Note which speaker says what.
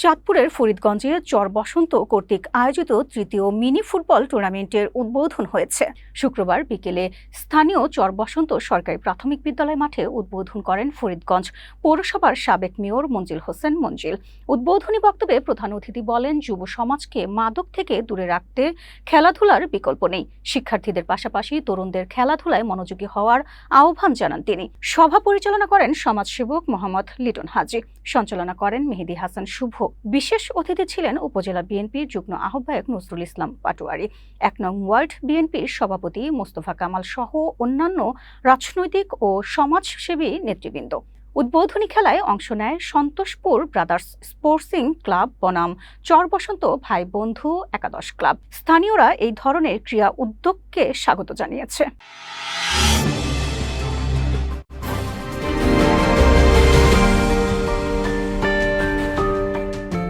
Speaker 1: চাঁদপুরের ফরিদগঞ্জে চর বসন্ত কর্তৃক আয়োজিত তৃতীয় মিনি ফুটবল টুর্নামেন্টের উদ্বোধন হয়েছে। শুক্রবার বিকেলে স্থানীয় চর বসন্ত সরকারি প্রাথমিক বিদ্যালয় মাঠে উদ্বোধন করেন ফরিদগঞ্জ পৌরসভার সাবেক মেয়র মঞ্জিল হোসেন মঞ্জিল। উদ্বোধনী বক্তব্যে প্রধান অতিথি বলেন, যুব সমাজকে মাদক থেকে দূরে রাখতে খেলাধুলার বিকল্প নেই। শিক্ষার্থীদের পাশাপাশি তরুণদের খেলাধুলায় মনোযোগী হওয়ার আহ্বান জানান তিনি। সভা পরিচালনা করেন সমাজসেবক মোহাম্মদ লিটন হাজি। সঞ্চালনা করেন মেহেদি হাসান শুভ। বিশেষ অতিথি ছিলেন উপজেলা বিএনপির যুগ্ম আহ্বায়ক নজরুল ইসলাম পাটোয়ারি। এক নং ওয়ার্ল্ড বিএনপির সভাপতি মোস্তফা কামাল সহ অন্যান্য রাজনৈতিক ও সমাজসেবী নেতৃবৃন্দ। উদ্বোধনী খেলায় অংশ নেয় সন্তোষপুর ব্রাদার্স স্পোর্টসিং ক্লাব বনাম চর বসন্ত ভাই বন্ধু একাদশ ক্লাব। স্থানীয়রা এই ধরনের ক্রীড়া উদ্যোগকে স্বাগত জানিয়েছে।